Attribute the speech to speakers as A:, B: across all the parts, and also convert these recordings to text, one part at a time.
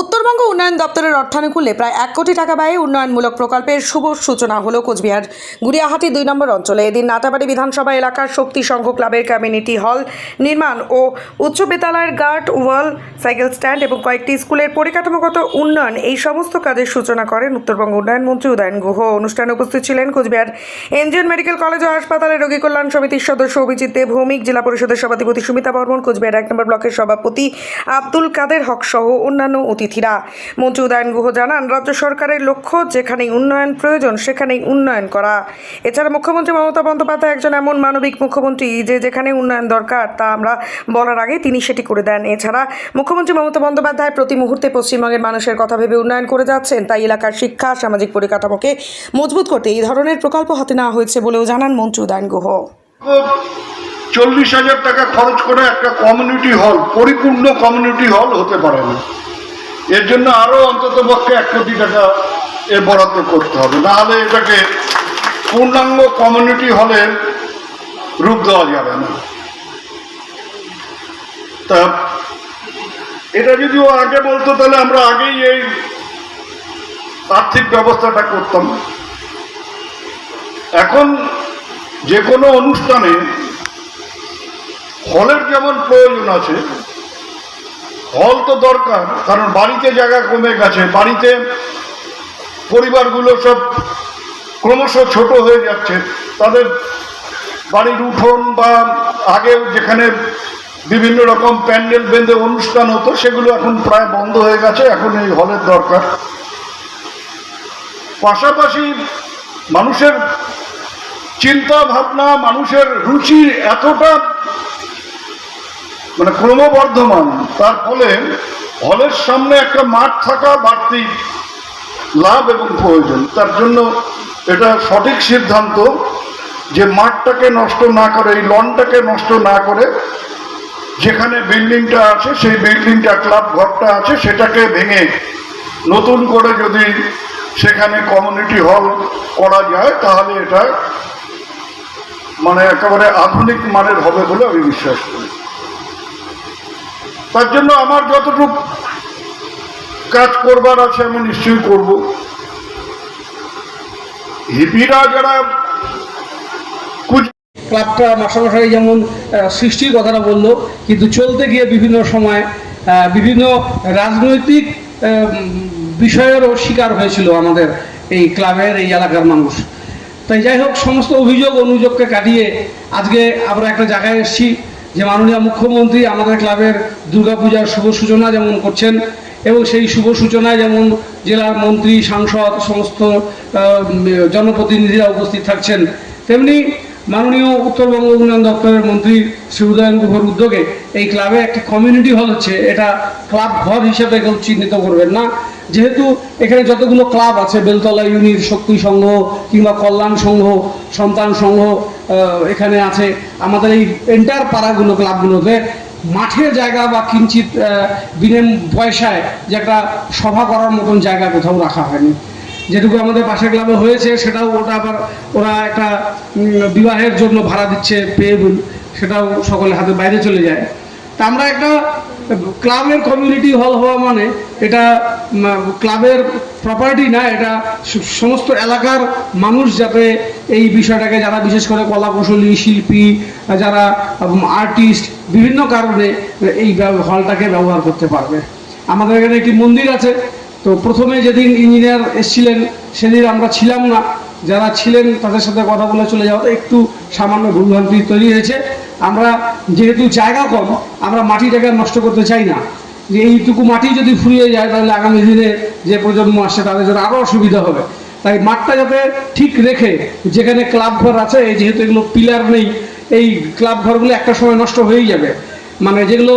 A: উত্তরবঙ্গ উন্নয়ন দপ্তরের অর্থানুকূল্যে প্রায় এক কোটি টাকা ব্যয়ে উন্নয়নমূলক প্রকল্পের শুভ সূচনা হলো কোচবিহার। গুড়িয়াহাটি দুই নম্বর অঞ্চলে এদিন নাটাবাড়ি বিধানসভা এলাকার শক্তি সংঘ ক্লাবের কমিউনিটি হল নির্মাণ ও উচ্চ বিদ্যালয়ের গার্ড ওয়াল, সাইকেল স্ট্যান্ড এবং কয়েকটি স্কুলের পরিকাঠামোগত উন্নয়ন এই সমস্ত কাজের সূচনা করেন উত্তরবঙ্গ উন্নয়ন মন্ত্রী উদয়ন গুহ। অনুষ্ঠানে উপস্থিত ছিলেন কোচবিহার এনজিএন মেডিকেল কলেজ ও হাসপাতালের রোগী কল্যাণ সমিতির সদস্য অভিজিৎ দেব ভৌমিক, জেলা পরিষদের সভাধিপতি সুমিতা বর্মন, কোচবিহার এক নম্বর ব্লকের সভাপতি আব্দুল কাদের হক সহ অন্যান্য অতিথিরা। মন্ত্রী উদয়ন গুহ জানান, রাজ্য সরকারের লক্ষ্য যেখানেই উন্নয়ন প্রয়োজন, সেখানেই উন্নয়ন করা। এছাড়া মুখ্যমন্ত্রী মমতা বন্দ্যোপাধ্যায় একজন এমন মানবিক মুখ্যমন্ত্রী যে যেখানে উন্নয়ন দরকার, তা আমরা বলার আগে তিনি সেটি করে দেন। এছাড়া মুখ্যমন্ত্রী মমতা বন্দ্যোপাধ্যায় প্রতি মুহূর্তে পশ্চিমবঙ্গের মানুষের কথা ভেবে উন্নয়ন করে যাচ্ছেন, তাই এলাকার শিক্ষা, সামাজিক পরিকাঠামোকে মজবুত করতে এই ধরনের প্রকল্প হাতে নেওয়া হয়েছে বলেও জানান মন্ত্রী উদয়ন গুহ।
B: চল্লিশ হাজার টাকা খরচ করে একটা কমিউনিটি হল পরিপূর্ণ কমিউনিটি হল হতে পারে না। এর জন্য আরও অন্তত পক্ষে এক কোটি টাকা এ বরাদ্দ করতে হবে। নাহলে এটাকে পূর্ণাঙ্গ কমিউনিটি হলে রূপ দেওয়া যাবে না। তা এটা যদি ও আগে বলতো, তাহলে আমরা আগেই এই আর্থিক ব্যবস্থাটা করতাম। এখন যে কোনো অনুষ্ঠানে হলের যেমন প্রয়োজন আছে হল তো দরকার, কারণ বাড়িতে জায়গা কমে গেছে, বাড়িতে পরিবারগুলো সব ক্রমশ ছোট হয়ে যাচ্ছে। তাদের বাড়ির উঠোন বা আগে যেখানে বিভিন্ন রকম প্যান্ডেল বেঁধে অনুষ্ঠান হতো, সেগুলো এখন প্রায় বন্ধ হয়ে গেছে, এখন এই হলের দরকার। পাশাপাশি মানুষের চিন্তা ভাবনা মানুষের রুচি এতটা মানে ক্রমবর্ধমান। তার ফলে হলের সামনে একটা মাঠ থাকা বাড়তি লাভ এবং প্রয়োজন। তার জন্য এটা সঠিক সিদ্ধান্ত যে মাঠটাকে নষ্ট না করে, এই লনটাকে নষ্ট না করে যেখানে বিল্ডিংটা আছে, সেই বিল্ডিংটা, ক্লাব ঘরটা আছে, সেটাকে ভেঙে নতুন করে যদি সেখানে কমিউনিটি হল করা যায়, তাহলে এটা মানে একেবারে আধুনিক মানের হবে বলে আমি বিশ্বাস করি। তার জন্য আমার যতটুকু কাজ করবার আছে আমি নিশ্চয়ই করব। হিপিরা যারা
C: ক্লাবটা মাসামশাই যেমন সৃষ্টির কথাটা বলল, কিন্তু চলতে গিয়ে বিভিন্ন সময় বিভিন্ন রাজনৈতিক বিষয়েরও শিকার হয়েছিল আমাদের এই ক্লাবের, এই এলাকার মানুষ। তাই যাই হোক, সমস্ত অভিযোগ, অনুযোগকে কাটিয়ে আজকে আমরা একটা জায়গায় এসেছি। যে মাননীয় মুখ্যমন্ত্রী আমাদের ক্লাবের দুর্গাপূজার শুভ সূচনা যেমন করছেন এবং সেই শুভ সূচনায় যেমন জেলার মন্ত্রী, সাংসদ, সমস্ত জনপ্রতিনিধিরা উপস্থিত থাকছেন, তেমনি মাননীয় উত্তরবঙ্গ উন্নয়ন দপ্তরের মন্ত্রী শ্রী উদয়ন গুহর উদ্যোগে এই ক্লাবে একটি কমিউনিটি হল হচ্ছে, এটা ক্লাব ঘর হিসেবে কেউ চিহ্নিত করবেন না। যেহেতু এখানে যতগুলো ক্লাব আছে, বেলতলা ইউনিট শক্তি সংঘ কিংবা কল্যাণ সংঘ, সন্তান সংঘ এখানে আছে। আমাদের এই এন্টার পাড়াগুলো, ক্লাবগুলোতে মাঠের জায়গা বা কিঞ্চিত বিনে পয়সায় যে একটা সভা করার মতন জায়গা কোথাও রাখা হয়নি। যেটুকু আমাদের পাশের ক্লাবে হয়েছে, সেটাও ওটা আবার ওরা একটা বিবাহের জন্য ভাড়া দিচ্ছে পেয়েবল সেটাও সকলের হাতে বাইরে চলে যায়। তা আমরা একটা ক্লাবের কমিউনিটি হল হওয়া মানে এটা ক্লাবের প্রপার্টি না, এটা সমস্ত এলাকার মানুষ যাতে এই বিষয়টাকে যারা বিশেষ করে কলা কৌশলী শিল্পী, যারা আর্টিস্ট বিভিন্ন কারণে এই হলটাকে ব্যবহার করতে পারবে। আমাদের এখানে একটি মন্দির আছে, তো প্রথমে যেদিন ইঞ্জিনিয়ার এসেছিলেন সেদিন আমরা ছিলাম না। যারা ছিলেন তাদের সাথে কথা বলে চলে যাওয়াতে একটু সামান্য ভুলভ্রান্তি তৈরি হয়েছে। আমরা যেহেতু জায়গা কম, আমরা মাটিটাকে নষ্ট করতে চাই না। যে এইটুকু মাটি যদি ফুরিয়ে যায়, তাহলে আগামী দিনে যে প্রজন্ম আসছে, তাদের জন্য আরও অসুবিধা হবে। তাই মাঠটা যাতে ঠিক রেখে যেখানে ক্লাব ঘর আছে যেহেতু এগুলো পিলার নেই, এই ক্লাব ঘরগুলো একটা সময় নষ্ট হয়েই যাবে। মানে যেগুলো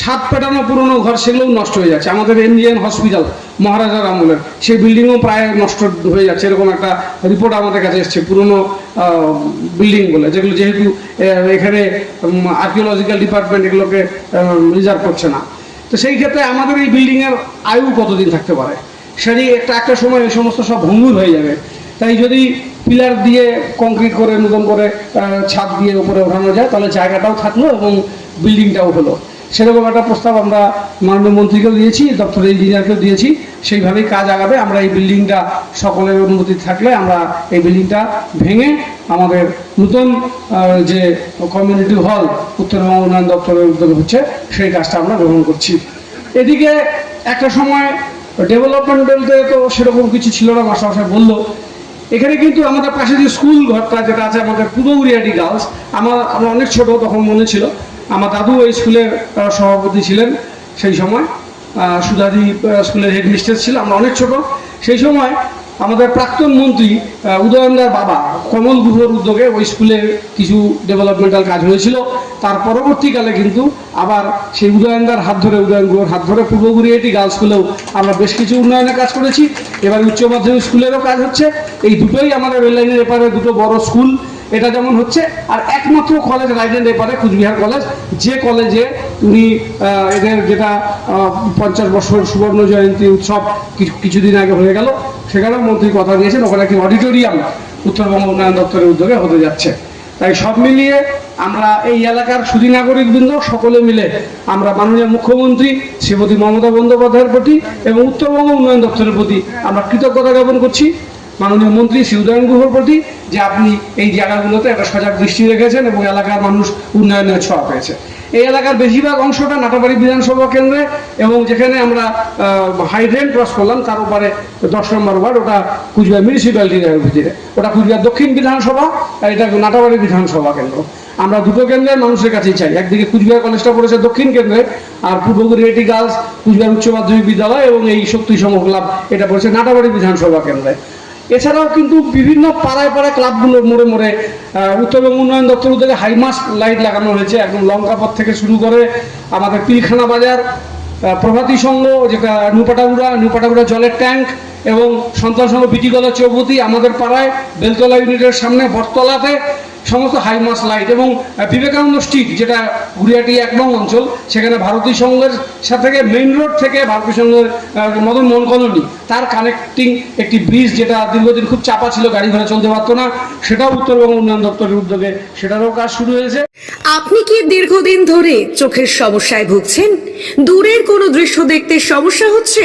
C: ছাদ পেটানো পুরনো ঘর সেগুলোও নষ্ট হয়ে যাচ্ছে। আমাদের ইন্ডিয়ান হসপিটাল মহারাজার আমলের সেই বিল্ডিংও প্রায় নষ্ট হয়ে যাচ্ছে। এরকম একটা রিপোর্ট আমাদের কাছে এসছে, পুরনো বিল্ডিং বলে, যেগুলো যেহেতু এখানে আর্কিওলজিক্যাল ডিপার্টমেন্ট এগুলোকে রিজার্ভ করছে না। তো সেই ক্ষেত্রে আমাদের এই বিল্ডিংয়ের আয়ু কতদিন থাকতে পারে? সেটি একটা একটা সময় এই সমস্ত সব ভঙ্গুর হয়ে যাবে। তাই যদি পিলার দিয়ে কংক্রিট করে, নতুন করে ছাদ দিয়ে উপরে ওঠানো যায়, তাহলে জায়গাটাও থাকল এবং বিল্ডিংটাও হলো। সেরকম একটা প্রস্তাব আমরা মাননীয় মন্ত্রীকেও দিয়েছি, দপ্তরের ইঞ্জিনিয়ারকেও দিয়েছি। সেইভাবেই কাজ আগাবে। আমরা এই বিল্ডিংটা সকলের অনুমতি থাকলে আমরা এই বিল্ডিংটা ভেঙে আমাদের নতুন যে কমিউনিটি হল উত্তরবঙ্গ উন্নয়ন দপ্তরের উদ্যোগে হচ্ছে, সেই কাজটা আমরা গ্রহণ করছি। এদিকে একটা সময় ডেভেলপমেন্ট বলতে তো সেরকম কিছু ছিল না মাস্টারমশাই বলল। এখানে কিন্তু আমাদের পাশে যে স্কুল ঘরটা যেটা আছে, আমাদের পূর্ব উড়িয়াটি গার্লস আমার, আমরা অনেক ছোট তখন মনে ছিল। আমার দাদু ওই স্কুলের সভাপতি ছিলেন সেই সময়। সুধাদি স্কুলের হেডমিস্ট্রেস ছিল, আমরা অনেক ছোট। সেই সময় আমাদের প্রাক্তন মন্ত্রী উদয়নদার বাবা কমল গুহর উদ্যোগে ওই স্কুলের কিছু ডেভেলপমেন্টাল কাজ হয়েছিল। তার পরবর্তীকালে কিন্তু আবার সেই উদয়নদার হাত ধরে, উদয়ন গুহর হাত ধরে পূর্ব গুড়িয়াটি গার্লস স্কুলেও আমরা বেশ কিছু উন্নয়নের কাজ করেছি। এবার উচ্চ মাধ্যমিক স্কুলেরও কাজ হচ্ছে। এই দুটোই আমাদের রেল লাইনের এপারে দুটো বড় স্কুল এটা যেমন হচ্ছে, আর একমাত্র কলেজ রাইডেন্ট এপারে কুচবিহার কলেজ যে কলেজে উনি এদের যেটা পঞ্চাশ বছর সুবর্ণ জয়ন্তী উৎসব কিছু- কিছুদিন আগে হয়ে গেল, সেখানেও মন্ত্রী কথা দিয়েছেন, ওখানে একটি অডিটোরিয়াম উত্তরবঙ্গ উন্নয়ন দপ্তরের উদ্যোগে হতে যাচ্ছে। তাই সব মিলিয়ে আমরা এই এলাকার সুদী নাগরিকবৃন্দ, সকলে মিলে আমরা মাননীয় মুখ্যমন্ত্রী শ্রীমতী মমতা বন্দ্যোপাধ্যায়ের প্রতি এবং উত্তরবঙ্গ উন্নয়ন দপ্তরের প্রতি আমরা কৃতজ্ঞতা জ্ঞাপন করছি। মাননীয় মন্ত্রী শ্রী উদয়ন গুহর প্রতি যে আপনি এই জায়গাগুলোতে একটা সজাগ দৃষ্টি রেখেছেন এবং এলাকার মানুষ উন্নয়নের ছোঁয়া পেয়েছে। এই এলাকার বেশিরভাগ অংশটা নাটাবাড়ি বিধানসভা কেন্দ্রে এবং যেখানে আমরা হাইড্রেন ক্রস করলাম, তার উপরে দশ নম্বর ওয়ার্ড, ওটা কুচবিহার মিউনিসিপ্যালিটির ভিতরে। ওটা কুচবিহার দক্ষিণ বিধানসভা, আর এটা নাটাবাড়ি বিধানসভা কেন্দ্র। আমরা দুটো কেন্দ্রের মানুষের কাছেই চাই। একদিকে কুচবিহার কলেজটা পড়েছে দক্ষিণ কেন্দ্রে, আর পূর্বগুড়ি এটি গার্লস কুচবিহার উচ্চ মাধ্যমিক বিদ্যালয় এবং এই শক্তি ক্লাব এটা পড়েছে নাটাবাড়ি বিধানসভা কেন্দ্রে। এছাড়াও কিন্তু বিভিন্ন পাড়ায় পাড়ায় ক্লাবগুলোর মোড়ে মোড়ে উত্তরবঙ্গ উন্নয়ন দপ্তর উদ্যোগে হাইমাস লাইট লাগানো হয়েছে। একদম লঙ্কাপথ থেকে শুরু করে আমাদের পিলখানা বাজার প্রভাতী সংঘ, যেটা নুপাটাগুড়া নুপাটাগুড়া জলের ট্যাঙ্ক এবং সন্তান সংঘ বিটিগলা চৌপতি আমাদের পাড়ায়, বেলতলা ইউনিটের সামনে, বটতলাতে। সমস্ত হাইমাস লাইট এবং বিবেকানন্দ স্ট্রিট যেটা গুড়িয়াটি এক নং অঞ্চল, সেখানে ভারতীয় সংঘের সাথে মেইন রোড থেকে ভারতীয় সংঘের মদন মোহন কলোনি, তার কানেক্টিং একটি ব্রিজ যেটা দীর্ঘদিন খুব চাপা ছিল, গাড়ি ঘোড়া চলতে পারতো না, সেটাও উত্তরবঙ্গ উন্নয়ন দপ্তরের উদ্যোগে সেটারও কাজ শুরু হয়েছে।
A: আপনি কি দীর্ঘদিন ধরে চোখের সমস্যায় ভুগছেন? দূরের কোনো দৃশ্য দেখতে সমস্যা হচ্ছে?